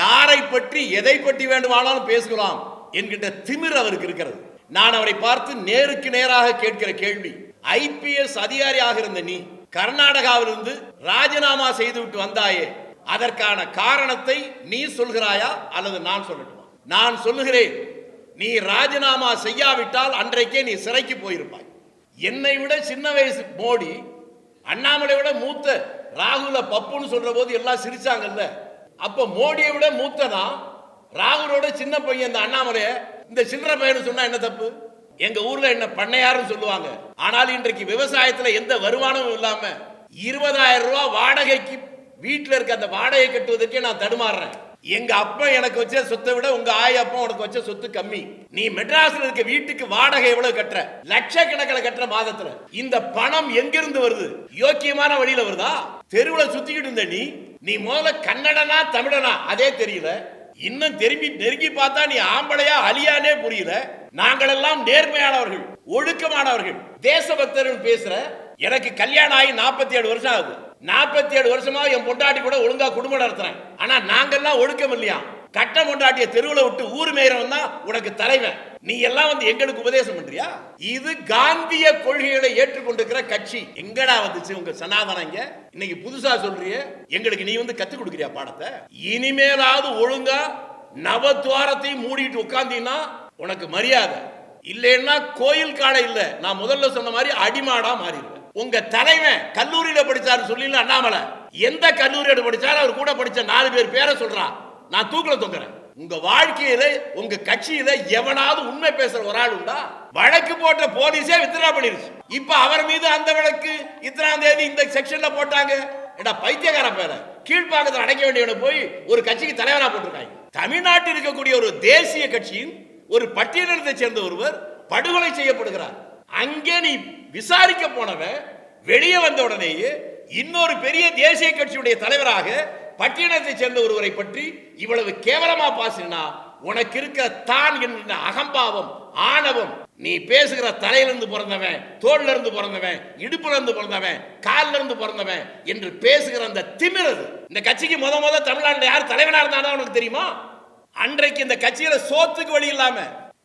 யாரை பற்றி எதை பற்றி வேண்டுமானாலும் பேசலாம் என்கின்ற திமிர் அவருக்கு இருக்கிறது. நான் அவரை பார்த்து நேருக்கு நேராக கேட்கிற கேள்வி ஐபிஎஸ் அதிகாரியாக இருந்த நீ கர்நாடகாவிலிருந்து ராஜினாமா செய்துவிட்டு வந்தாயே அதற்கான காரணத்தை நீ சொல்கிறாயா அல்லது நான் சொல்லட்டுமா? நான் சொல்லுகிறேன் நீ ராஜினாமா செய்யாவிட்டால் அன்றைக்கே நீ சிறைக்கு போயிருப்பாய். என்னை விட சின்ன வயசு மோடி அண்ணாமலை விட மூத்த ராகுல பப்புன்னு சொல்ற போது எல்லாம் சிரிச்சாங்கல்ல. அப்ப மோடியை விட மூத்தனா ராகுலோட சின்ன பையன் இந்த அண்ணாமலைய? இந்த சில்லற பையன் சொன்னா என்ன தப்பு? எங்க ஊர்ல என்ன பண்ணையாருன்னு சொல்லுவாங்க. ஆனால் இன்றைக்கு விவசாயத்துல எந்த வருமானமும் இல்லாம இருபதாயிரம் ரூபாய் வாடகைக்கு வீட்டுல இருக்க அந்த வாடகை கட்டுவதற்கே நான் தடுமாறுறேன். எங்க அப்பா எனக்கு வச்ச சொத்தை விட உங்க ஆய் அப்பா உனக்கு வச்ச சொத்து கம்மி. நீ மெட்ராஸ்ல இருக்க வீட்டுக்கு வாடகை எவ்வளவு கட்டுற? லட்சக்கணக்கில் கட்டுற மாதத்துல. இந்த பணம் எங்கிருந்து வருது? யோக்கியமான வழியில வருதா? தெருவுல சுத்திக்கிட்டு இருந்த நீ நீ முதல்ல கன்னடனா தமிழனா? அதே தெரியல. இன்னும் திரும்பி நெருங்கி பார்த்தா நீ ஆம்பளையா அலியானே புரியல. நாங்களெல்லாம் நேர்மையானவர்கள் ஒழுக்கமானவர்கள். தேசபக்தர்கள் பேசுற எனக்கு கல்யாணம் ஆகி நாற்பத்தி ஏழு வருஷம் ஆகுது. நாற்பத்தி ஏழு வருஷமா என் பொண்டாட்டி கூட ஒழுங்கா குடும்பம் நடத்துறேன். ஆனா நாங்கெல்லாம் ஒழுக்கம் இல்லையா? கட்ட கொண்டாட்டிய தெருவில் விட்டு ஊர் மேயறவன் தான் உனக்கு தலைவன். நீ எல்லாம் வந்து எங்களுக்கு உபதேசம் பண்றியா? இது காந்திய கொள்கைகளை ஏற்றுக்கொண்டிருக்கிற கட்சி. எங்கடா வந்துச்சு உங்க சனாதனங்க இன்னைக்கு புதுசா சொல்றிய எங்களுக்கு நீ வந்து கத்து கொடுக்குறியா பாடத்தை? இனிமேலாவது ஒழுங்கா நவத்வாரத்தையும் மூடிட்டு உட்காந்தீங்கன்னா உனக்கு மரியாதை. இல்லைன்னா கோயில் காடை இல்ல. நான் முதல்ல சொன்ன மாதிரி அடிமாடா மாறிடுவேன். உங்க தலைவன் கல்லூரியில படிச்சாரு சொல்லல அண்ணாமலை. எந்த கல்லூரியோட படிச்சாரு அவர் கூட படிச்ச நாலு பேர் பேரை சொல்றான். நான் தூக்கல தொங்குறேன். உங்க வாழ்க்கையில உங்க கட்சியில எவனாவது உண்மை பேசுற ஒரு ஆள் உண்டா? வழக்கு போட்ட போலீஸே வித்ரா பண்ணிருச்சு. இப்ப அவர் மீது அந்த வழக்கு இத்தனாம் தேதி இந்த செக்ஷன்ல போட்டாங்க. ஏடா பைத்தியக்கார பேர. கீழ்ப்பாக்கத்தில் அடைக்க வேண்டியவனை போய் ஒரு கட்சிக்கு தலைவரா போட்டிருக்காங்க. தமிழ்நாட்டில் இருக்கக்கூடிய ஒரு தேசிய கட்சியின் ஒரு பட்டியலினத்தை சேர்ந்த ஒருவர் படுகொலை செய்யப்படுகிறார். அங்கே நீ விசாரிக்க போனவன் வெளியே வந்த உடனேயே இன்னொரு பெரிய தேசிய கட்சியுடைய தலைவராக பட்டினத்தை சேர்ந்த ஒருவரை பற்றி இவ்வளவு கேவலமா பாசினா உனக்கு இருக்க தான் என்கிற அகம்பாவம் ஆணவம் நீ பேசுகிற தலையிலிருந்து பிறந்தவன் தோல்ல இருந்து பிறந்தவன் இடுப்புல இருந்து பிறந்தவன் கால்ல இருந்து பிறந்தவன் என்று பேசுகிற அந்த திமிரது இந்த கட்சிக்கு முத முத தமிழ்நாட்டில் யார் தலைவனா இருந்தாலும் உனக்கு தெரியுமா? அன்றைக்கு இந்த கட்சியில சோத்துக்கு வழி இல்லாம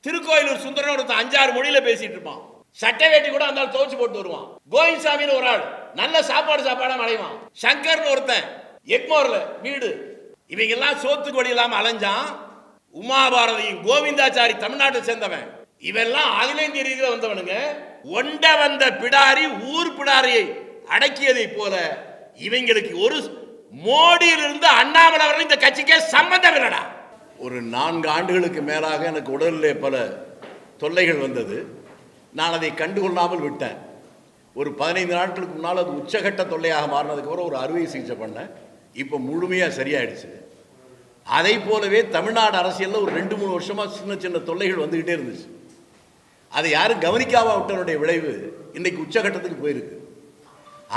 திருக்கோயிலூர் சுந்தரன் ஒருத்தன் அஞ்சாறு மொழியில பேசிட்டு இருப்பான். சட்டை வேட்டி கூட அந்த துவச்சு போட்டு வருவான். கோவிந்த்சாமின்னு ஒரு ஆள் நல்ல சாப்பாடு சாப்பாடா அடைவான் சங்கர்னு ஒருத்தன் எக்மோர்ல வீடு. இவங்கெல்லாம் சோத்து சோத்துக்கு வழி இல்லாம அலைஞ்சான். உமாபாரதியும் கோவிந்தாச்சாரி தமிழ்நாட்டை சேர்ந்தவன். இவெல்லாம் அகிலேந்திய ரீதியில் வந்தவனுங்க. ஒண்ட வந்த பிடாரி ஊர் பிடாரியை அடக்கியதை போல இவங்களுக்கு ஒரு மோடியிலிருந்து அண்ணாமலை வரை இந்த கட்சிக்கே சம்பந்தம் இல்லடா. ஒரு நான்கு ஆண்டுகளுக்கு மேலாக எனக்கு உடலிலே பல தொல்லைகள் வந்தது. நான் அதை கண்டுகொள்ளாமல் விட்டேன். ஒரு பதினைந்து நாட்களுக்கு முன்னால் அது உச்சகட்ட தொல்லையாக மாறினதுக்கப்புறம் ஒரு அறுவை சிகிச்சை பண்ணேன். இப்போ முழுமையாக சரியாயிடுச்சு. அதை போலவே தமிழ்நாடு அரசியலில் ஒரு ரெண்டு மூணு வருஷமாக சின்ன சின்ன தொல்லைகள் வந்துக்கிட்டே இருந்துச்சு. அதை யாரும் கவனிக்காவிட்டனுடைய விளைவு இன்றைக்கு உச்சகட்டத்துக்கு போயிருக்கு.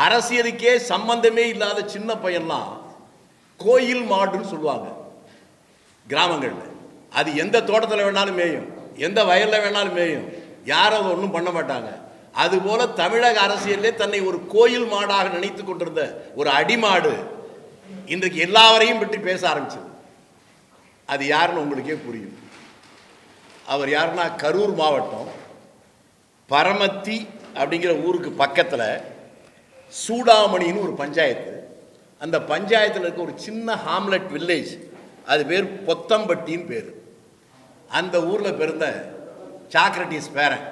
அரசியலுக்கே சம்பந்தமே இல்லாத சின்ன பையன்லாம் கோயில் மாடுன்னு சொல்லுவாங்க கிராமங்களில். அது எந்த தோட்டத்தில் வேணாலும் மேயும் எந்த வயலில் வேணாலும் மேயும் யாரும் அதை ஒன்றும் பண்ண மாட்டாங்க. அதுபோல தமிழக அரசியலே தன்னை ஒரு கோயில் மாடாக நினைத்து கொண்டிருந்த ஒரு அடிமாடு இன்றைக்கு எல்லாவரையும் பற்றி பேச ஆரம்பிச்சது. அது யாருன்னு உங்களுக்கே புரியும். அவர் யாருன்னா கரூர் மாவட்டம் பரமத்தி அப்படிங்கிற ஊருக்கு பக்கத்தில் சூடாமணின்னு ஒரு பஞ்சாயத்து. அந்த பஞ்சாயத்தில் இருக்க ஒரு சின்ன ஹாம்லெட் வில்லேஜ் அது பேர் பொத்தம்பட்டின்னு பேர். அந்த ஊரில் பிறந்த சாக்ரட்டிஸ் பேரன்.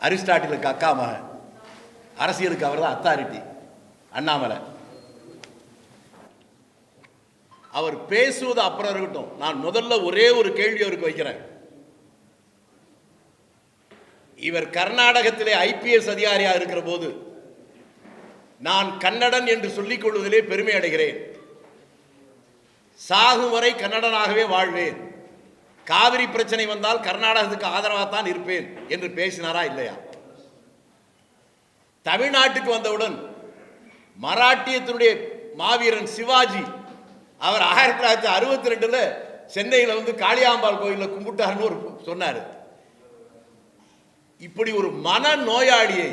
அரிஸ்டாட்டிலுக்கு அக்கா மகன். அரசியலுக்கு அவர் தான் அத்தாரிட்டி அண்ணாமலை. அவர் பேசுவது அப்புறம் இருக்கட்டும். நான் முதல்ல ஒரே ஒரு கேள்வி அவருக்கு வைக்கிறேன். இவர் கர்நாடகத்திலே ஐபிஎஸ் அதிகாரியாக இருக்கிற போது நான் கன்னடன் என்று சொல்லிக் கொள்வதிலே பெருமை அடைகிறேன். சாகும் வரை கன்னடனாகவே வாழ்வேன். காவிரி பிரச்சனை வந்தால் கர்நாடகத்துக்கு ஆதரவாகத்தான் இருப்பேன் என்று பேசினாரா இல்லையா? தமிழ்நாட்டுக்கு வந்தவுடன் மராட்டியத்தினுடைய மாவீரன் சிவாஜி அவர் ஆயிரத்தி தொள்ளாயிரத்தி அறுபத்தி ரெண்டுல சென்னையில் வந்து காளியாம்பாள் கோயிலில் கும்பிட்டாருன்னு ஒரு சொன்னார். இப்படி ஒரு மன நோயாளியை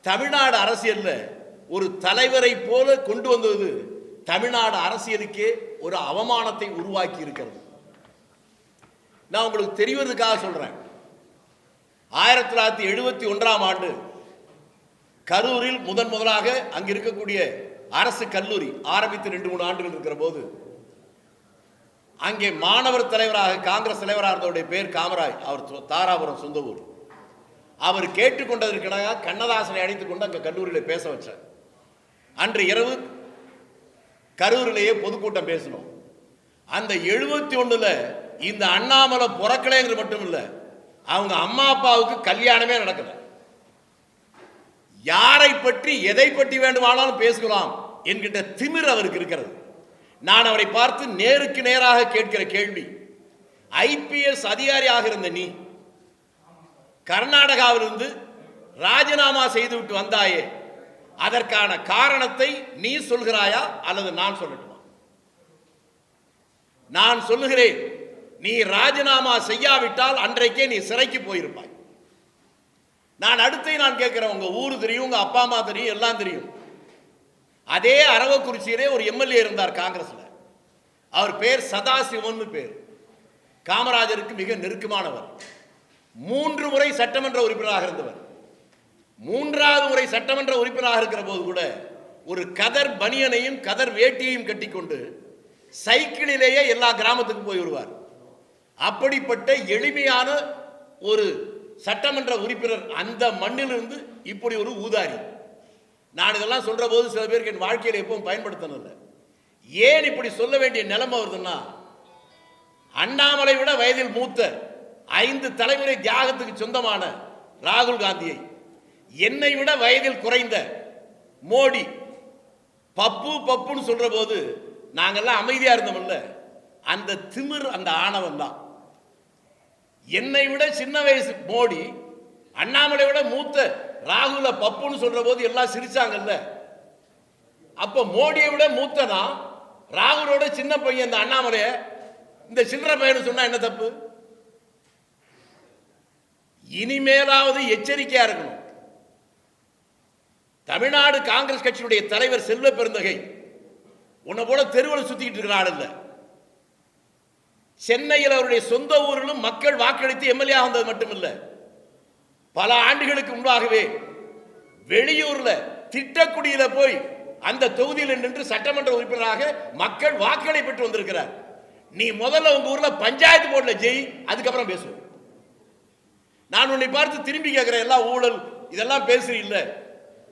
தமிழ்நாடு அரசியலில் ஒரு தலைவரை போல கொண்டு வந்தது தமிழ்நாடு அரசியலுக்கே ஒரு அவமானத்தை உருவாக்கி இருக்கிறது. நான் உங்களுக்கு தெரிவதற்காக சொல்றேன். ஆயிரத்தி தொள்ளாயிரத்தி எழுபத்தி ஒன்றாம் ஆண்டு கரூரில் முதன் முதலாக அங்கிருக்கக்கூடிய அரசு கல்லூரி ஆரம்பித்து ரெண்டு மூணு ஆண்டுகள் இருக்கிற போது அங்கே மாணவர் தலைவராக காங்கிரஸ் தலைவராக இருந்தவருடைய பேர் காமராஜ் அவர் தாராபுரம் சொந்த ஊர். அவர் கேட்டுக்கொண்டதற்கிடையாக கண்ணதாசனை அழைத்துக் கொண்டு அங்கே கல்லூரியில் பேச வச்சார். அன்று இரவு கரூரிலேயே பொதுக்கூட்டம் பேசணும் அந்த எழுபத்தி ஒன்றில் இந்த அண்ணாமலை புறக்கலைங்கிறது மட்டும் இல்லை அவங்க அம்மா அப்பாவுக்கு கல்யாணமே நடக்கலை. யாரை பற்றி எதை பற்றி வேண்டுமானாலும் பேசலாம் என்கின்ற திமிர் அவருக்கு இருக்கிறது. நான் அவரை பார்த்து நேருக்கு நேராக கேட்கிற கேள்வி ஐபிஎஸ் அதிகாரியாக இருந்த நீ கர்நாடகாவிலிருந்து ராஜினாமா செய்துவிட்டு வந்தாயே அதற்கான காரணத்தை நீ சொல்கிறாயா அல்லது நான் சொல்லட்டுமா? நான் சொல்லுகிறேன் நீ ராஜினாமா செய்யாவிட்டால் அன்றைக்கே நீ சிறைக்கு போயிருப்பாய். நான் அடுத்து நான் கேட்குறேன் உங்கள் ஊர் தெரியும் உங்கள் அப்பா அம்மா தெரியும் எல்லாம் தெரியும். அதே அரவக்குறிச்சியிலே ஒரு எம்எல்ஏ இருந்தார் காங்கிரஸில். அவர் பேர் சதாசிவம்னு பேர். காமராஜருக்கு மிக நெருக்கமானவர். மூன்று முறை சட்டமன்ற உறுப்பினராக இருந்தவர். மூன்றாவது முறை சட்டமன்ற உறுப்பினராக இருக்கிற போது கூட ஒரு கதர் பனியனையும் கதர் வேட்டியையும் கட்டிக்கொண்டு சைக்கிளிலேயே எல்லா கிராமத்துக்கும் போய் வருவார். அப்படிப்பட்ட எளிமையான ஒரு சட்டமன்ற உறுப்பினர் அந்த மண்ணிலிருந்து இப்படி ஒரு ஊதாரி. நான் இதெல்லாம் சொல்கிற போது சில பேருக்கு என் வாழ்க்கையில் எப்பவும் பயன்படுத்தணும்ல ஏன் இப்படி சொல்ல வேண்டிய நிலைமை வருதுன்னா அண்ணாமலை விட வயதில் மூத்த ஐந்து தலைமுறை தியாகத்துக்கு சொந்தமான ராகுல் காந்தியை என்னை விட வயதில் குறைந்த மோடி பப்பு பப்புன்னு சொல்கிற போது நாங்கெல்லாம் அமைதியாக இருந்தோம்ல அந்த திமிர் அந்த ஆணவம் தான் என்னை விட சின்ன வயசு மோடி அண்ணாமலை விட மூத்த ராகுல பப்புன்னு சொல்ற போது எல்லாம் சிரிச்சாங்கல்ல. அப்ப மோடியை விட மூத்தனா ராகுலோட சின்ன பையன் இந்த அண்ணாமலைய இந்த சில்லற பையன் சொன்னா என்ன தப்பு? இனிமேலாவது எச்சரிக்கையா இருக்கணும். தமிழ்நாடு காங்கிரஸ் கட்சியுடைய தலைவர் செல்வ பெருந்தகை உன்னை போல தெருவில் சுத்திக்கிட்டு இருக்கிற ஆள் இல்லை. சென்னையில் அவருடைய சொந்த ஊரிலும் மக்கள் வாக்களித்து எம்எல்ஏ வந்தது மட்டுமில்ல. பல ஆண்டுகளுக்கு முன்பாகவே வெளியூர்ல திட்டக்குடியில போய் அந்த தொகுதியில் நின்று சட்டமன்ற உறுப்பினராக மக்கள் வாக்களை பெற்று வந்திருக்கிறார். நீ முதல்ல உங்க ஊர்ல பஞ்சாயத்து போர்டில் ஜெய் அதுக்கப்புறம் பேசுவோம். நான் உன்னை பார்த்து திரும்பி கேட்கிறேன் எல்லாம் ஊழல் இதெல்லாம் பேசுறீல்ல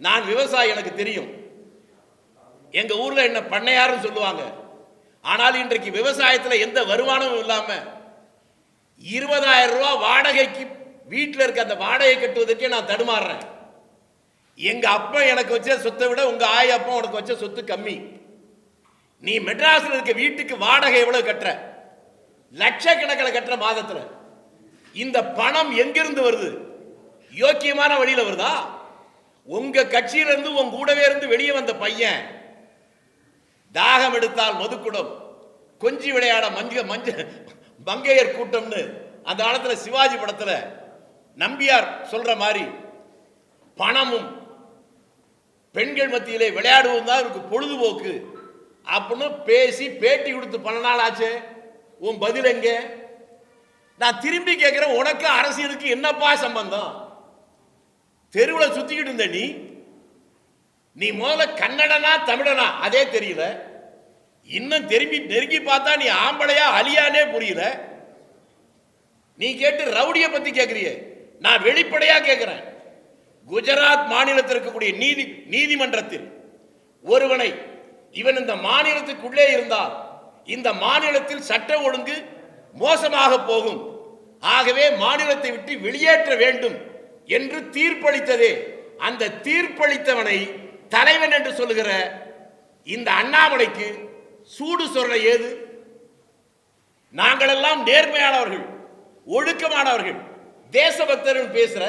நான் விவசாயி எனக்கு தெரியும். எங்க ஊர்ல என்ன பண்ணையாருன்னு சொல்லுவாங்க. ஆனால் இன்றைக்கு விவசாயத்தில் எந்த வருமானமும் இல்லாமல் இருபதாயிரம் ரூபா வாடகைக்கு வீட்டில் இருக்க அந்த வாடகை கட்டுவதற்கே நான் தடுமாறுறேன். எங்க அப்பா எனக்கு வச்ச சொத்தை விட உங்க ஆய் அப்பா உனக்கு வச்ச சொத்து கம்மி. நீ மெட்ராஸ்ல இருக்க வீட்டுக்கு வாடகை எவ்வளவு கட்டுற? லட்சக்கணக்கில் கட்டுற மாதத்துல. இந்த பணம் எங்கிருந்து வருது? யோக்கியமான வழியில வருதா? உங்க கட்சியிலேருந்து உன் கூடவே இருந்து வெளியே வந்த பையன் தாகம் எடுத்தால் மதுக்குடம். கொஞ்சி விளையாட மஞ்ச மஞ்ச மங்கையர் கூட்டம்னு அந்த காலத்தில் சிவாஜி படத்தில் நம்பியார் சொல்ற மாதிரி பணமும் பெண்கள் மத்தியிலே விளையாடுவோம் தான் இவருக்கு பொழுதுபோக்கு. அப்படின்னு பேசி பேட்டி கொடுத்து பல நாள் ஆச்சு. உன் பதில் எங்க? நான் திரும்பி கேட்கிறேன் உனக்கு அரசியலுக்கு என்னப்பா சம்பந்தம்? தெருவில் சுத்திக்கிட்டு இருந்த நீ நீ முதல்ல கன்னடனா தமிழனா? அதே தெரியல. இன்னும் திரும்பி நெருங்கி பார்த்தா நீ ஆம்பளையா அலியானே புரியல. நீ கேட்டு ரவுடிய பத்தி கேட்கறியே நான் வெளிப்படையா கேட்கிறேன் குஜராத் மாநிலத்தில் இருக்கக்கூடிய நீதி நீதிமன்றத்தில் ஒருவனை இவன் இந்த மாநிலத்துக்குள்ளே இருந்தால் இந்த மாநிலத்தில் சட்ட ஒழுங்கு மோசமாக போகும். ஆகவே மாநிலத்தை விட்டு வெளியேற்ற வேண்டும் என்று தீர்ப்பளித்ததே. அந்த தீர்ப்பளித்தவனை தலைவன் என்று சொல்லுகிற இந்த அண்ணாமலைக்கு சூடு சொல்ற ஏது? நாங்களெல்லாம் நேர்மையானவர்கள் ஒழுக்கமானவர்கள். தேசபக்தர்கள் பேசுற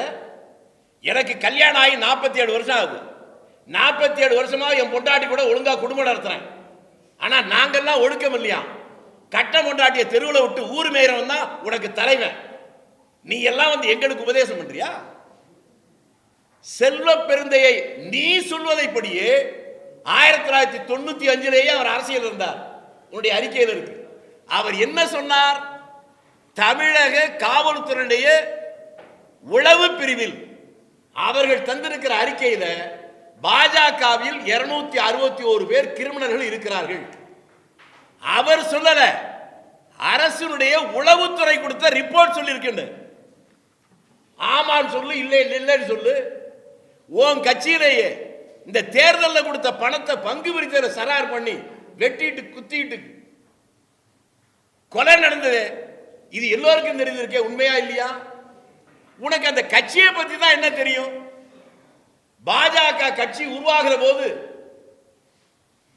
எனக்கு கல்யாணம் ஆகி நாற்பத்தி ஏழு வருஷம் ஆகுது. நாற்பத்தி ஏழு வருஷமாக என் பொண்டாட்டி கூட ஒழுங்கா குடும்பம் நடத்துறேன். ஆனா நாங்கெல்லாம் ஒழுக்கம் இல்லையா? கட்ட பொண்டாட்டிய தெருவில் விட்டு ஊர் மேயறவன் தான் உனக்கு தலைவன். நீ எல்லாம் வந்து எங்களுக்கு உபதேசம் பண்றியா? செல்வ பெருந்தையை நீ சொல்வதைப்படியே ஆயிரத்தி தொள்ளாயிரத்தி தொண்ணூத்தி அஞ்சிலேயே அவர் அரசியல் இருந்தார். உன்னுடைய அறிக்கையில் இருக்கு. அவர் என்ன சொன்னார்? தமிழக காவல்துறையுடைய உளவு பிரிவில் அவர்கள் தந்திருக்கிற அறிக்கையில பாஜகவில் இருநூத்தி அறுபத்தி ஒரு பேர் கிரிமினல்கள் இருக்கிறார்கள். அவர் சொல்லல. அரசினுடைய உளவுத்துறை கொடுத்த ரிப்போர்ட் சொல்லியிருக்கின்ற ஆமான்னு சொல்லு இல்லை, இல்லைன்னு சொல்லு. உன் கட்சியிலேயே இந்த தேர்தலில் கொடுத்த பணத்தை பங்கு பிரித்தல சரார் பண்ணி வெட்டிட்டு குத்திட்டு கொலை நடந்தது. இது எல்லோருக்கும் தெரிஞ்சிருக்கே உண்மையா இல்லையா? உனக்கு அந்த கட்சியை பத்தி தான் என்ன தெரியும்? பாஜக கட்சி உருவாகிற போது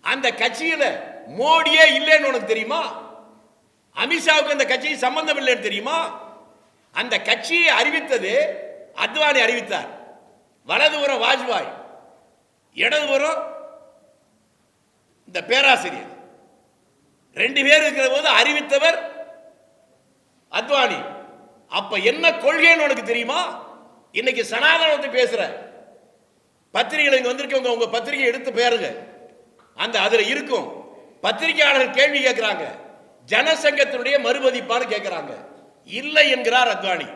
அந்த கட்சியில மோடியே இல்லைன்னு உனக்கு தெரியுமா? அமித்ஷாவுக்கு அந்த கட்சி சம்பந்தம் இல்லைன்னு தெரியுமா? அந்த கட்சியை அறிவித்தது அத்வானி அறிவித்தார். வலதுபுறம் வாஜ்பாய் இடதுபுறம் இந்த பேராசிரியர். ரெண்டு பேர் இருக்கிற போது அறிவித்தவர் அத்வானி. அப்ப என்ன கொள்கைன்னு உனக்கு தெரியுமா? இன்னைக்கு சனாதனத்தை பேசுற பத்திரிகைகள் இங்க வந்திருக்கவங்க உங்க பத்திரிகை எடுத்து பேருங்க. அந்த அதுல இருக்கும். பத்திரிகையாளர்கள் கேள்வி கேட்கிறாங்க. ஜனசங்கத்தினுடைய மறுமதிப்பான்னு கேட்கிறாங்க. இல்லை என்கிறார் அத்வானி.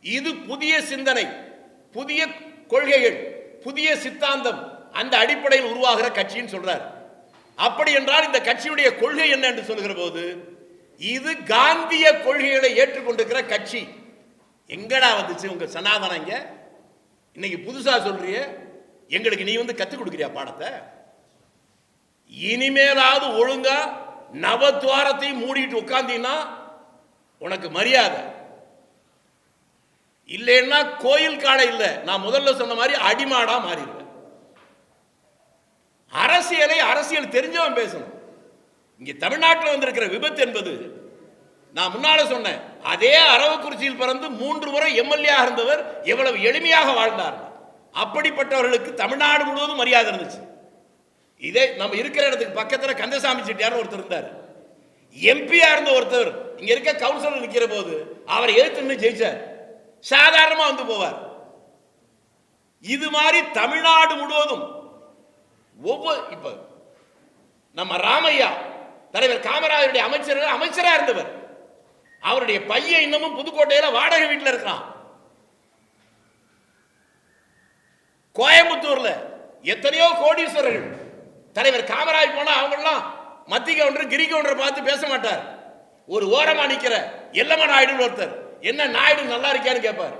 இது புதிய சிந்தனை புதிய கொள்கைகள் புதிய சித்தாந்தம் அந்த அடிப்படையில் உருவாகிற கட்சின்னு சொல்றார். அப்படி என்றால் இந்த கட்சியுடைய கொள்கை என்ன என்று சொல்கிற போது இது காந்திய கொள்கைகளை ஏற்றுக்கொண்டிருக்கிற கட்சி. எங்கடா வந்துச்சு உங்க சனாதனம் இங்க? இன்னைக்கு புதுசா சொல்றிய எங்களுக்கு நீ வந்து கத்துக் கொடுக்குறியா பாடத்தை? இனிமேலாவது ஒழுங்கா நவத்வாரத்தையும் மூடிட்டு உட்காந்தீங்கன்னா உனக்கு மரியாதை. இல்லைன்னா கோயில் காடை இல்லை. நான் முதல்ல சொன்ன மாதிரி அடிமாடா மாறிடுவேன். அரசியலை அரசியல் தெரிஞ்சவன் பேசணும். இங்க தமிழ்நாட்டில் வந்திருக்கிற விபத்து என்பது நான் முன்னால சொன்னேன் அதே அரவக்குறிச்சியில் பிறந்து மூன்று முறை எம்எல்ஏ இருந்தவர் எவ்வளவு எளிமையாக வாழ்ந்தார். அப்படிப்பட்டவர்களுக்கு தமிழ்நாடு முழுவதும் மரியாதை இருந்துச்சு. இதே நம்ம இருக்கிற இடத்துக்கு பக்கத்தில் கந்தசாமி செட்டியார் ஒருத்தர் இருந்தார். எம்பியா இருந்த ஒருத்தர் இங்க இருக்க கவுன்சிலர் நிற்கிற போது அவரை எதிர்த்து ஜெயிச்சார். சாதாரணமாக வந்து போவார். இது மாதிரி தமிழ்நாடு முழுவதும் ஒவ்வொரு இப்ப நம்ம ராமையா தலைவர் காமராஜருடைய அமைச்சர் அமைச்சராக இருந்தவர். அவருடைய பையன் இன்னமும் புதுக்கோட்டையில் வாடகை வீட்டில் இருக்கிறான். கோயம்புத்தூர்ல எத்தனையோ கோடீஸ்வரர்கள் தலைவர் காமராஜ் போனா அவங்கெல்லாம் மத்திய கவுண்டர் கிரி கவுண்டர் பார்த்து பேச மாட்டார். ஒரு ஓரமா நிக்கிற எல்லம்ம நாயுடு ஒருத்தர். என்ன நாயுடு நல்லா இருக்கியான்னு கேட்பார்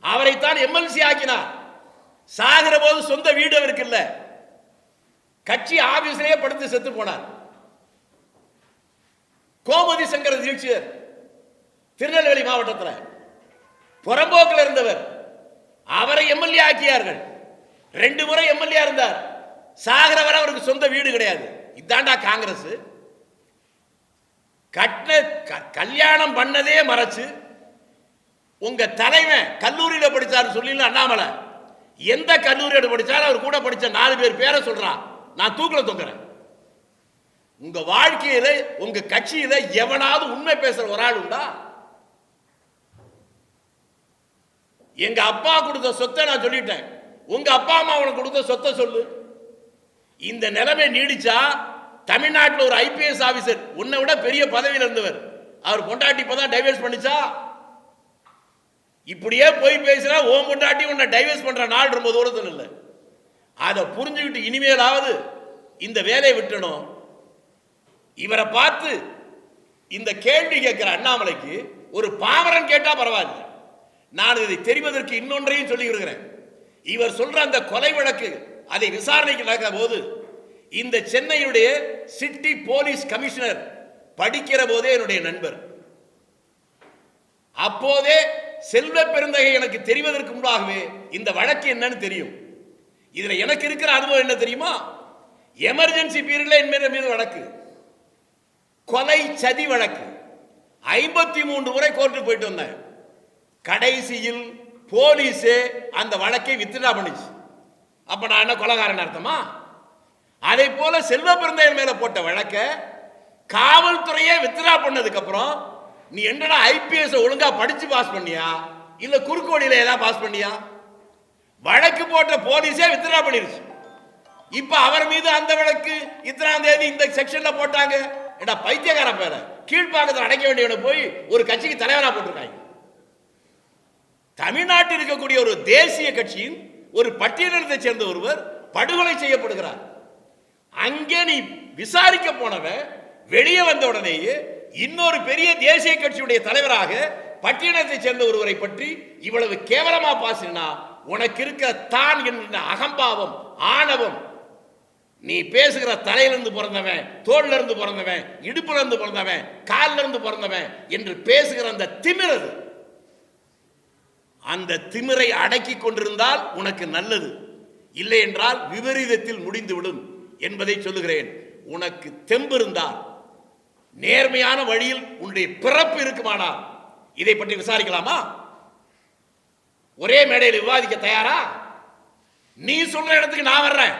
அவரைத்தான் எம்எல்சி ஆக்கினார். சாகிற போது சொந்த வீடு அவருக்கு இல்ல. கட்சி ஆபீஸ்லயே படுத்து செத்து போனார். கோமதி சங்கர தீட்சிதர் திருநெல்வேலி மாவட்டத்தில். புறம்போக்கில் இருந்தவர். அவரை எம்எல்ஏ ஆக்கியார்கள். ரெண்டு முறை எம்எல்ஏ இருந்தார். சாகிறவர் அவருக்கு சொந்த வீடு கிடையாது. இதாண்டா காங்கிரஸ். கட்டின க- கல்யாணம் பண்ணதே மறைச்சு உங்க தலைவன் கல்லூரியில படிச்சாரு சொல்லி அண்ணாமலை. எந்த கல்லூரியோட படிச்சாரு அவர் கூட படிச்ச நாலு பேர் பேரை சொல்றான். நான் தூக்கில் தொங்குறேன். உங்க வாழ்க்கையில உங்க கட்சியில எவனாவது உண்மை பேசுற ஒரு ஆள் உண்டா? எங்க அப்பா கொடுத்த சொத்தை நான் சொல்லிட்டேன். உங்க அப்பா அம்மா அவனுக்கு கொடுத்த சொத்தை சொல்லு. இந்த நிலைமை நீடிச்சா தமிழ்நாட்டில் ஒரு ஐபிஎஸ் ஆபீசர் உன்னை விட பெரிய பதவியில் இருந்தவர். அவர் பொண்டாட்டி இப்பதான் டைவர்ஸ் பண்ணிச்சா? இப்படியே போய் பேசினா ஓம் பொண்டாட்டி உன்னை டைவர்ஸ் பண்ற நாள் ரொம்ப தூரத்தில் இல்லை. அதை புரிஞ்சுக்கிட்டு இனிமேலாவது இந்த வேலையை விட்டணும். இவரை பார்த்து இந்த கேள்வி கேட்கிற அண்ணாமலைக்கு ஒரு பாமரன் கேட்டா பரவாயில்லை. நான் இதை தெரிவதற்கு இன்னொன்றையும் சொல்லி இவர் சொல்ற அந்த கொலை வழக்கு அதை விசாரணைக்கு நடக்கிற போது இந்த சென்னையுடைய சிட்டி போலீஸ் கமிஷனர் படிக்கிற போதே என்னுடைய நண்பர். அப்போதே செல்வ பெருந்தகை எனக்கு தெரிவதற்கு முன்பாகவே இந்த வழக்கு என்னன்னு தெரியும். இதுல எனக்கு இருக்கிற அனுபவம் என்ன தெரியுமா? எமர்ஜென்சி பீரியட்ல என் மீது மீது வழக்கு. கொலை சதி வழக்கு. ஐம்பத்தி மூன்று முறை கோர்ட்டுக்கு போயிட்டு வந்தேன். கடைசியில் போலீஸே அந்த வழக்கை வித்ட்ரா பண்ணுச்சு. அப்ப நான் என்ன கொலகாரன் அர்த்தமா? அதே போல செல்வ பெருந்தையர் மேல போட்ட வழக்க காவல்துறையே வித்ட்ரா பண்ணதுக்கு அப்புறம் நீ என்னடா ஐபிஎஸ் ஒழுங்கா படிச்சு பாஸ் பண்ணியா? இல்ல குறுக்கு வழியில ஏதாவது பாஸ் பண்ணியா? வழக்கு போட்ட போலீஸே வித்ட்ரா பண்ணிருச்சு. இப்ப அவர் மீது அந்த வழக்கு இத்தனாம் தேதி இந்த செக்ஷன்ல போட்டாங்க. ஏடா பைத்தியக்கார பேர கீழ்ப்பாக்கத்தில் அடைக்க வேண்டியவனை போய் ஒரு கட்சிக்கு தலைவராக போட்டிருக்காங்க. தமிழ்நாட்டில் இருக்கக்கூடிய ஒரு தேசிய கட்சியின் ஒரு பட்டியலினத்தை சேர்ந்த ஒருவர் படுகொலை செய்யப்படுகிறார். அங்கே நீ விசாரிக்க போனவன் வெளியே வந்த உடனேயே இன்னொரு பெரிய தேசிய கட்சியுடைய தலைவராக பட்டியலத்தை சேர்ந்த ஒருவரை பற்றி இவ்வளவு கேவலமா பாசினா உனக்கு இருக்க தான் என்கிற அகம்பாவம் ஆணவம். நீ பேசுகிற தலையிலிருந்து பிறந்தவன் தோல்ல இருந்து பிறந்தவன் இடுப்புல இருந்து பிறந்தவன் கால்ல இருந்து பிறந்தவன் என்று பேசுகிற அந்த திமிரது அந்த திமிரை அடக்கி கொண்டிருந்தால் உனக்கு நல்லது. இல்லை என்றால் விபரீதத்தில் முடிந்துவிடும். என்பதை சொல்லுகிறேன். உனக்கு தெம்பு இருந்தால் நேர்மையான வழியில் உன்னுடைய பிறப்பு இருக்குமானால் இதை பற்றி விசாரிக்கலாமா? ஒரே மேடையில் விவாதிக்க தயாரா? நீ சொல்ற இடத்துக்கு நான் வர்றேன்.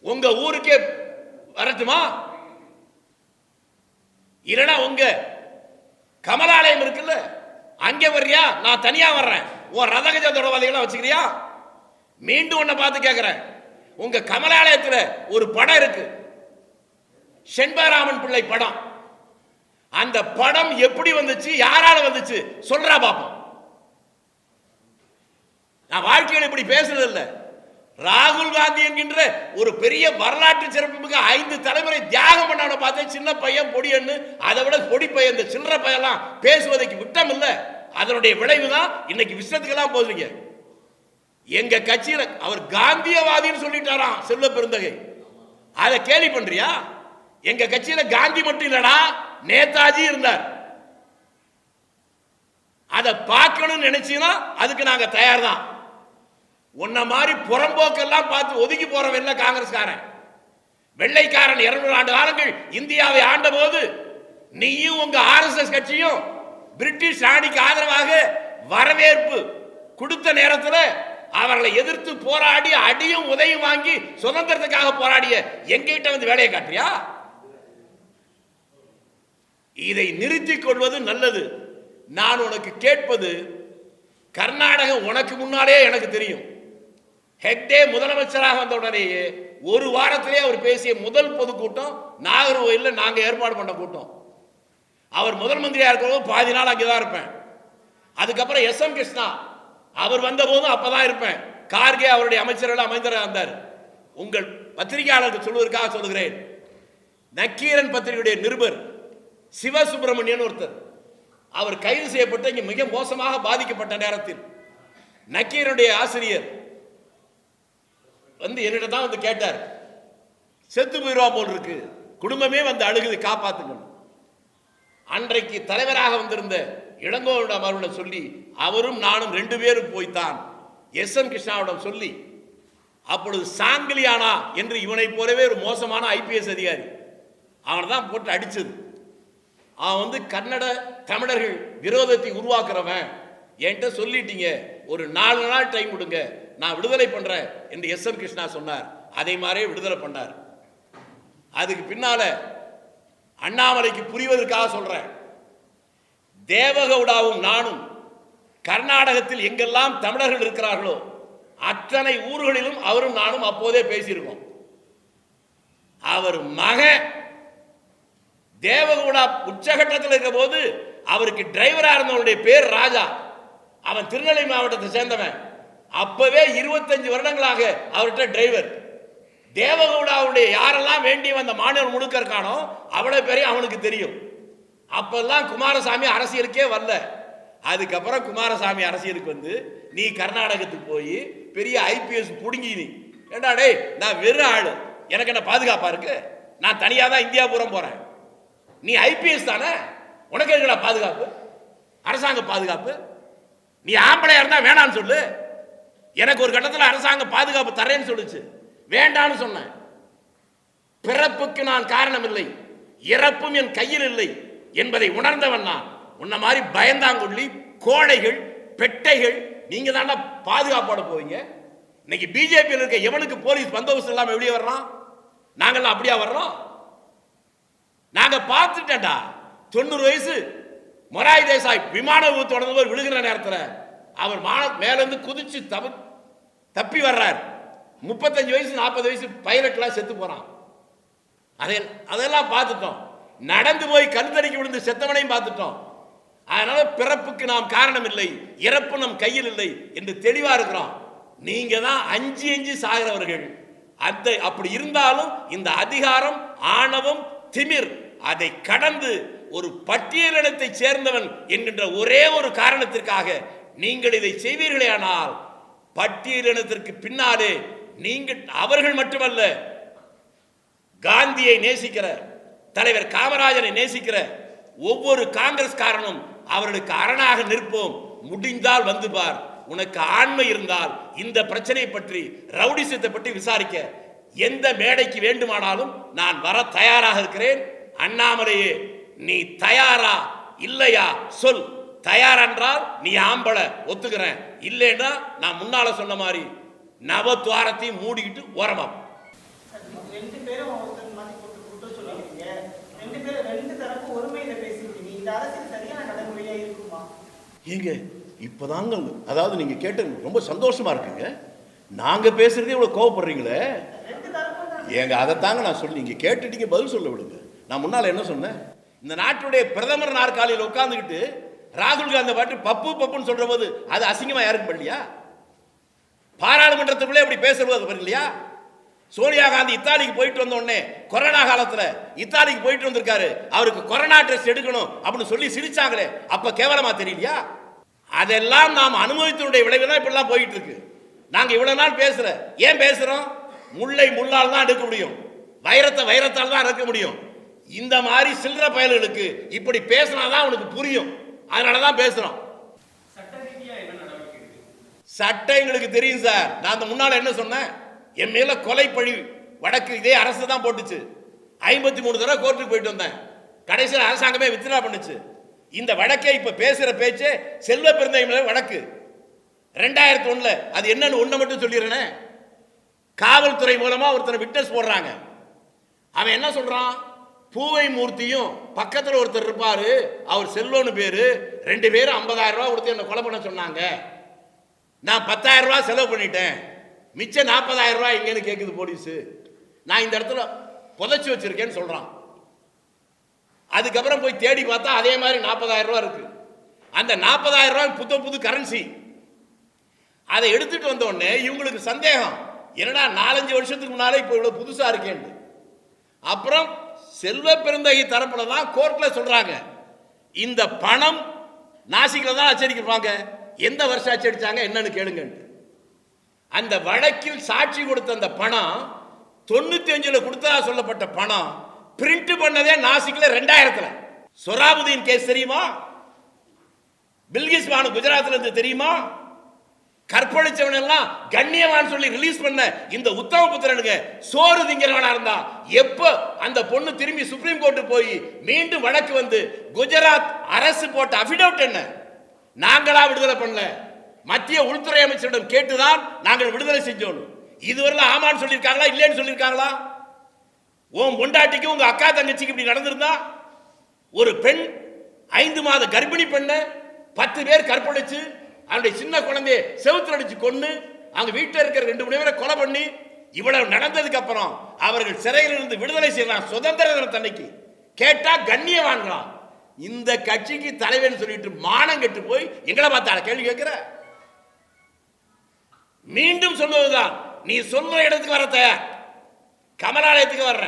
உங்க ஊருக்கே வரட்டுமா? இல்லைன்னா உங்க கமலாலயம் இருக்குல்ல அங்கே வர்றியா? நான் தனியா வர்றேன். உன் ரதகஜ தொடர்பாதைகளை வச்சுக்கிறியா? மீண்டும் உன்னை பார்த்து கேட்கிறேன் உங்க கமலாலயத்தில் ஒரு படம் இருக்கு. செண்பகராமன் பிள்ளை படம். அந்த படம் எப்படி வந்துச்சு யாரால வந்துச்சு சொல்றா பாப்போம். நான் வாழ்க்கையில் இப்படி பேசுறது இல்ல. ராகுல் காந்தி என்கின்ற ஒரு பெரிய வரலாற்று சிறப்புமிக்க ஐந்து தலைமுறை தியாகம் பண்ணவனை பார்த்தேன் சின்ன பையன் பொடியன்னு அதை விட பொடி பையன் இந்த சில்லற பையன்லாம் பேசுவதற்கு விட்டம் இல்ல அதனுடைய விளைவு தான் இன்னைக்கு விஷயத்துக்கெல்லாம் போதுங்க எங்க கட்சியில அவர் காந்தியவாதின்னு சொல்லிட்டாராம் செல்வ பெருந்தகை. அதை கேலி பண்றியா? எங்க கட்சியில காந்தி மட்டும் இல்லடா நேதாஜி இருந்தார். அதை பார்க்கணும்னு நினைச்சீங்கன்னா அதுக்கு நாங்க தயார் தான் உன்ன மாதிரி புறம்போக்கெல்லாம் பார்த்து ஒதுக்கி போறவன் இல்ல காங்கிரஸ்காரன். வெள்ளைக்காரன் இருநூறு ஆண்டு காலங்கள் இந்தியாவை ஆண்ட போது நீயும் உங்க ஆர்எஸ்எஸ் கட்சியும் பிரிட்டிஷ் ராணிக்கு ஆதரவாக வரவேற்பு கொடுத்த நேரத்தில் அவர்களை எதிர்த்து போராடி அடியும் உதவியும் வாங்கி சுதந்திரத்துக்காக போராடிய எங்கிட்ட வந்து வேலையை காட்டுறியா? இதை நிறுத்திக் கொள்வது நல்லது. நான் உனக்கு கேட்பது கர்நாடகம் உனக்கு முன்னாலே எனக்கு தெரியும். ஹெக்டே முதலமைச்சராக வந்த உடனேயே ஒரு வாரத்திலே அவர் பேசிய முதல் பொதுக்கூட்டம் நாகர்கோயிலில் நாங்கள் ஏற்பாடு பண்ண கூட்டம். அவர் முதல் மந்திரியா இருக்கிறவங்க பாதி நாள் அங்கே தான் இருப்பேன். அதுக்கப்புறம் எஸ் எம் கிருஷ்ணா அவர் வந்த போதும் அப்பதான் இருப்பேன். கார்கே அவருடைய அமைச்சர்கள் அமைந்தராக இருந்தார். உங்கள் பத்திரிகையாளருக்கு சொல்வதற்காக சொல்லுகிறேன். நக்கீரன் பத்திரிகையுடைய நிருபர் சிவசுப்பிரமணியன் ஒருத்தர். அவர் கைது செய்யப்பட்டு இங்கே மிக மோசமாக பாதிக்கப்பட்ட நேரத்தில் நக்கீரனுடைய ஆசிரியர் வந்து என்னிட்ட தான் வந்து கேட்டார். செத்து போயிடுவா போல் இருக்கு. குடும்பமே வந்து அழுகுது காப்பாத்துங்க அன்றைக்கு தலைவராக வந்திருந்த இளங்கோவிடம் அவர்களிடம் சொல்லி அவரும் நானும் ரெண்டு பேரும் போய்த்தான். எஸ் எம் கிருஷ்ணாவிடம் சொல்லி அப்பொழுது சாங்கிலியானா என்று இவனை போலவே ஒரு மோசமான ஐபிஎஸ் அதிகாரி அவனை தான் போட்டு அடித்தது அவன் வந்து கன்னட தமிழர்கள் விரோதத்தை உருவாக்குறவன். என்கிட்ட சொல்லிட்டீங்க ஒரு நாலு நாள் டைம் கொடுங்க நான் விடுதலை பண்ணுறேன் என்று எஸ் எம் கிருஷ்ணா சொன்னார். அதே மாதிரியே விடுதலை பண்ணார். அதுக்கு பின்னால அண்ணாமலைக்கு புரிவதற்காக சொல்கிறேன் தேவகவுடாவும் நானும் கர்நாடகத்தில் எங்கெல்லாம் தமிழர்கள் இருக்கிறார்களோ அத்தனை ஊர்களிலும் அவரும் நானும் அப்போதே பேசியிருக்கோம். அவர் மகன் தேவகவுடா உச்சகட்டத்தில் இருக்க போது அவருக்கு டிரைவராக இருந்தவனுடைய பேர் ராஜா. அவன் திருநெல்வேலி மாவட்டத்தை சேர்ந்தவன். அப்பவே இருபத்தஞ்சு வருடங்களாக அவர்கிட்ட டிரைவர். தேவகவுடாவுடைய யாரெல்லாம் வேண்டி வந்த மாநிலம் முழுக்க இருக்கானோ அவ்வளவு பேரையும் அவனுக்கு தெரியும். அப்பெல்லாம் குமாரசாமி அரசியலுக்கே வரல. அதுக்கப்புறம் குமாரசாமி அரசியலுக்கு வந்து நீ கர்நாடகத்துக்கு போய் பெரிய ஐபிஎஸ் புடுங்கி நீ. ஏண்டா டேய் நான் வெறும் ஆளு. எனக்கு என்ன பாதுகாப்பாக இருக்கு? நான் தனியாக தான் இந்தியா பூரம் போகிறேன் நீ ஐபிஎஸ் தானே? உனக்கு இருக்கடா பாதுகாப்பு? அரசாங்க பாதுகாப்பு? நீ ஆம்பளையாக இருந்தால் வேணான்னு சொல்லு. எனக்கு ஒரு கட்டத்தில் அரசாங்க பாதுகாப்பு தரேன்னு சொல்லுச்சு. வேண்டான்னு சொன்னேன். பிறப்புக்கு நான் காரணம் இல்லை இறப்பும் என் கையில் இல்லை. என்பதை உணர்ந்தவன் நான். உன்ன மாதிரி பயந்தாங்குள்ளி கோடைகள் பெட்டைகள் நீங்க தானே பாதுகாப்போட போவீங்க. இன்னைக்கு பிஜேபியில் இருக்க எவனுக்கு போலீஸ் பந்தோபஸ்து இல்லாமல் வெளியே வர்றான்? நாங்கள்லாம் அப்படியா வர்றோம்? நாங்க பார்த்துட்டேன்டா. தொண்ணூறு வயசு மொராய் தேசாய் விமான விபத்து தொடர்ந்து போய் விழுகிற நேரத்தில் அவர் மான மேலேருந்து குதிச்சு தவி தப்பி வர்றார். முப்பத்தஞ்சு வயசு நாற்பது வயசு பைலட்லாம் செத்து போகிறான் அதை அதெல்லாம் பார்த்துட்டோம். நடந்து போய் கருத்தடிக்கு விழுந்து செத்தவனையும் பார்த்துட்டோம். அதனால பிறப்புக்கு நாம் காரணம் இல்லை இறப்பு நம் கையில் இல்லை என்று தெளிவா இருக்கிறோம். நீங்க தான் அஞ்சு அஞ்சு சாகிறவர்கள். அந்த அப்படி இருந்தாலும் இந்த அதிகாரம் ஆணவம் திமிர் அதை கடந்து ஒரு பட்டியலினத்தை சேர்ந்தவன் என்கின்ற ஒரே ஒரு காரணத்திற்காக நீங்கள் இதை செய்வீர்களேயானால் பட்டியலினத்திற்கு பின்னாலே நீங்கள் அவர்கள் மட்டுமல்ல காந்தியை நேசிக்கிற தலைவர் காமராஜரை நேசிக்கிற ஒவ்வொரு காங்கிரஸ்காரனும் அவர்களுக்கு அரணாக நிற்போம். முடிந்தால் வந்து பார். உனக்கு ஆண்மை இருந்தால் இந்த பிரச்சனை பற்றி ரவுடிசத்தை பற்றி விசாரிக்க. எந்த மேடைக்கு வேண்டுமானாலும் நான் வர தயாராக இருக்கிறேன். அண்ணாமலையே நீ தயாரா? இல்லையா? சொல். தயார் என்றால் நீ ஆம்பளை ஒத்துக்கிறேன். இல்லைன்னா நான் முன்னால சொன்ன மாதிரி நவத்வாரத்தையும் மூடிக்கிட்டு ஓரமா ரெண்டு பேரும் ஒருத்தர் மாதிரி போட்டு குற்றம் சொல்லிருக்கீங்க ரெண்டு பேரும் ரெண்டு தரப்பு ஒருமையில பேசிருக்கீங்க இந்த அரசியல் சரியான நடைமுறையா இருக்குமா? ஏங்க இப்போதாங்க அதாவது நீங்க கேட்டது ரொம்ப சந்தோஷமா இருக்குங்க. நாங்க பேசுறதே இவ்வளவு கோவப்படுறீங்களே. ஏங்க அதைத்தாங்க நான் சொல்லி நீங்க கேட்டுட்டீங்க பதில் சொல்ல விடுங்க. நான் முன்னால என்ன சொன்னேன்? இந்த நாட்டுடைய பிரதமர் நாற்காலியில் உட்கார்ந்துக்கிட்டு ராகுல் காந்தி பாட்டு பப்பு பப்புன்னு சொல்ற போது அது அசிங்கமா யாருக்கும் பண்ணலையா? பாராளுமன்றத்துக்குள்ளே இப்படி பேசுறது வரலையா சோனியா காந்தி இத்தாலிக்கு போயிட்டு வந்த உடனே கொரோனா காலத்துல இத்தாலிக்கு போயிட்டு வந்திருக்காரு. அவருக்கு கொரோனா டெஸ்ட் எடுக்கணும் அப்படின்னு சொல்லி சிரிச்சாங்களே. அப்ப கேவலமா தெரியலையா? அதெல்லாம் நாம் அனுபவித்தனுடைய விளைவு தான் இப்படிலாம் போயிட்டு இருக்கு. நாங்க இவ்வளவு நாள் பேசுற ஏன் பேசுறோம்? முல்லை முள்ளால் தான் எடுக்க முடியும். வைரத்தை வைரத்தால் தான் எடுக்க முடியும். இந்த மாதிரி சில்லற பயல்களுக்கு இப்படி பேசினாதான் உனக்கு புரியும். அதனால தான் பேசுறோம். சட்டம் எங்களுக்கு தெரியும் சார். நான் அந்த முன்னால என்ன சொன்னேன்? என் மேல கொலை பழி. வடக்கு இதே அரசு தான் போட்டுச்சு. ஐம்பத்தி மூணு தடவை கோர்ட்டுக்கு போயிட்டு வந்தேன். கடைசியில் அரசாங்கமே வித்ரா பண்ணுச்சு. இந்த வழக்கை இப்ப பேசுற பேச்சே செல்வ பிறந்தை மேல வழக்கு. ரெண்டாயிரத்தி ஒண்ணுல அது என்னன்னு ஒண்ணு மட்டும் சொல்லிடுறேனே. காவல்துறை மூலமா ஒருத்தரை விட்னஸ் போடுறாங்க. அவன் என்ன சொல்றான்? பூவை மூர்த்தியும் பக்கத்தில் ஒருத்தர் இருப்பாரு. அவர் செல்வன்னு பேரு. ரெண்டு பேரும் ஐம்பதாயிரம் ரூபா கொடுத்து என்ன கொலை பண்ண சொன்னாங்க. நான் பத்தாயிரம் ரூபா செலவு பண்ணிட்டேன். மிச்சம் நாற்பதாயிரம் ரூபாய் எங்கேன்னு கேட்குது போலீஸு. நான் இந்த இடத்துல புதைச்சி வச்சிருக்கேன்னு சொல்கிறான் அதுக்கப்புறம் போய் தேடி பார்த்தா அதே மாதிரி நாற்பதாயிரம் ரூபா இருக்கு. அந்த நாற்பதாயிரம் ரூபாய் புது புது கரன்சி அதை எடுத்துட்டு வந்தோடனே இவங்களுக்கு சந்தேகம். என்னடா நாலஞ்சு வருஷத்துக்கு முன்னாலே இப்போ இவ்வளோ புதுசாக இருக்கேன்னு. அப்புறம் செல்வ பெருந்தகை தரப்பில் தான் கோர்ட்டில் சொல்கிறாங்க இந்த பணம் நாசிக்கில் தான் அச்சடிக்கிறாங்க எந்த வருஷம் அச்சடிச்சாங்க என்னன்னு கேளுங்கன்ட்டு. அந்த வழக்கில் சாட்சி கொடுத்த அந்த பணம் தொண்ணூத்தி அஞ்சுல கொடுத்ததா சொல்லப்பட்ட பணம் பிரிண்ட் பண்ணதே நாசிக்ல ரெண்டாயிரத்துல. சொராபுதீன் கேஸ் தெரியுமா? பில்கிஸ் பானு குஜராத்ல இருந்து தெரியுமா? கற்பழிச்சவன் எல்லாம் கண்ணியவான் சொல்லி ரிலீஸ் பண்ண இந்த உத்தம புத்திரனுக்கு சோறு திங்கிறவனா இருந்தா எப்போ அந்த பொண்ணு திரும்பி சுப்ரீம் கோர்ட்டு போய் மீண்டும் வழக்கு வந்து குஜராத் அரசு போட்ட அபிடவுட் என்ன? நாங்களா விடுதலை பண்ணல. மத்திய உள்துறை அமைச்சரிடம் கேட்டுதான் நாங்கள் விடுதலை செஞ்சோம். இதுவரையில ஆமான்னு சொல்லியிருக்காங்களா இல்லைன்னு சொல்லியிருக்காங்களா? உன் பொண்டாட்டிக்கு உங்க அக்கா தங்கச்சிக்கு இப்படி நடந்திருந்தா? ஒரு பெண் ஐந்து மாத கர்ப்பிணி பெண்ணை பத்து பேர் கற்பழிச்சு அவனுடைய சின்ன குழந்தைய செவுத்துல அடிச்சு கொண்டு அவங்க வீட்டில் இருக்கிற ரெண்டு மூணு பேரை கொலை பண்ணி இவ்வளவு நடந்ததுக்கு அப்புறம் அவர்கள் சிறையில் இருந்து விடுதலை செய்யலாம் சுதந்திர தினத்தன்னைக்கு கேட்டா கண்ணியவான்களாம் இந்த கட்சிக்கு தலைவன் சொல்லிட்டு மானம் கெட்டு போய் எங்களை பார்த்தால கேள்வி கேட்கிற? மீண்டும் சொல்லுவதுதான் நீ சொன்ன இடத்துக்கு வர தயார். கமலாலயத்துக்கு வர்ற.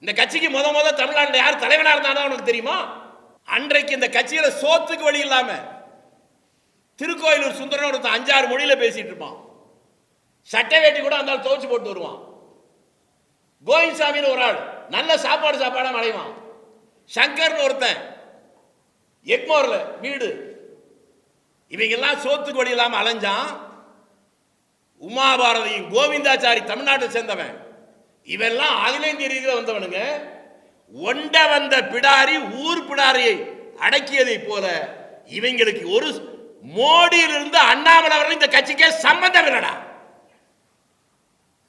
இந்த கட்சிக்கு முத முத தமிழ்நாட்டில் யார் தலைவனா இருந்தாலும் உனக்கு தெரியுமா? அன்றைக்கு இந்த கட்சியில சோத்துக்கு வழி இல்லாம திருக்கோயிலூர் சுந்தரன் ஒருத்தன் அஞ்சாறு மொழியில பேசிட்டு இருப்பான். சட்டை வேட்டி கூட அந்த துவச்சி துவச்சு போட்டு வருவான். கோவிந்த்சாமின்னு ஒரு ஆள் நல்ல சாப்பாடு சாப்பாடா மலைவான். சங்கர்னு ஒருத்தன் எக்மோர்ல வீடு. இவங்க எல்லாம் சோத்துக்கு வழி இல்லாம அலைஞ்சான். உமாபாரதியும் கோவிந்தாச்சாரி தமிழ்நாட்டை சேர்ந்தவன். இவெல்லாம் அகிலேந்திய ரீதியில் வந்தவனுங்க. ஒண்ட வந்த பிடாரி ஊர் பிடாரியை அடக்கியதை போல இவங்களுக்கு ஒரு மோடியிலிருந்து அண்ணாமலை அவர்கள் இந்த கட்சிக்கே சம்பந்தம் இல்லடா.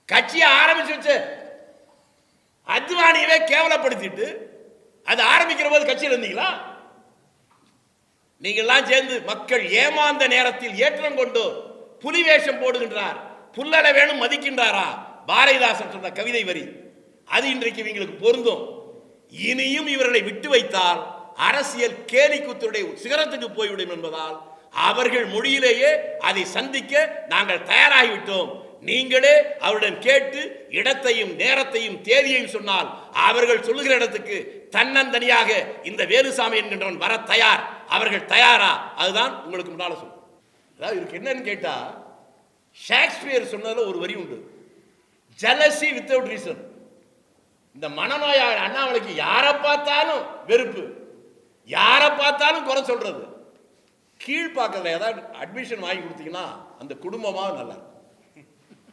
கட்சியை ஆரம்பிச்சு வச்சு அத்வானியவே கேவலப்படுத்திட்டு அது ஆரம்பிக்கிற போது கட்சியில் இருந்தீங்களா? நீங்கள்லாம் சேர்ந்து மக்கள் ஏமாந்த நேரத்தில் ஏற்றம் கொண்டு புலி வேஷம் போடுகின்றார். புல்லல வேணும் மதிக்கின்றாரா? பாரதிதாசன் சொன்ன கவிதை வரி. அது இன்றைக்கு இவங்களுக்கு பொருந்தும். இனியும் இவர்களை விட்டு வைத்தால் அரசியல் கேலி கூத்துடைய சிகரத்துக்கு போய்விடும் என்பதால் அவர்கள் மொழியிலேயே அதை சந்திக்க நாங்கள் தயாராகிவிட்டோம். நீங்களே அவரிடம் கேட்டு இடத்தையும் நேரத்தையும் தேதியையும் சொன்னால் அவர்கள் சொல்லுகிற இடத்துக்கு தன்னந்தனியாக இந்த வேலுசாமி என்கின்றவன் வர தயார். அவர்கள் தயாரா? அதுதான் உங்களுக்கு முன்னால சொல்லும் அதாவது இதுக்கு என்னன்னு கேட்டா ஷேக்ஸ்பியர் சொன்னதுல ஒரு வரி உண்டு. ஜலசி வித்தவுட் ரீசன் இந்த மனநோயாளி அண்ணாமலைக்கு யாரை பார்த்தாலும் வெறுப்பு. யாரை பார்த்தாலும் குறை சொல்றது. கீழ்ப்பாக்கத்தில் ஏதாவது அட்மிஷன் வாங்கி கொடுத்தீங்கன்னா அந்த குடும்பமாக நல்லா இருக்கும்.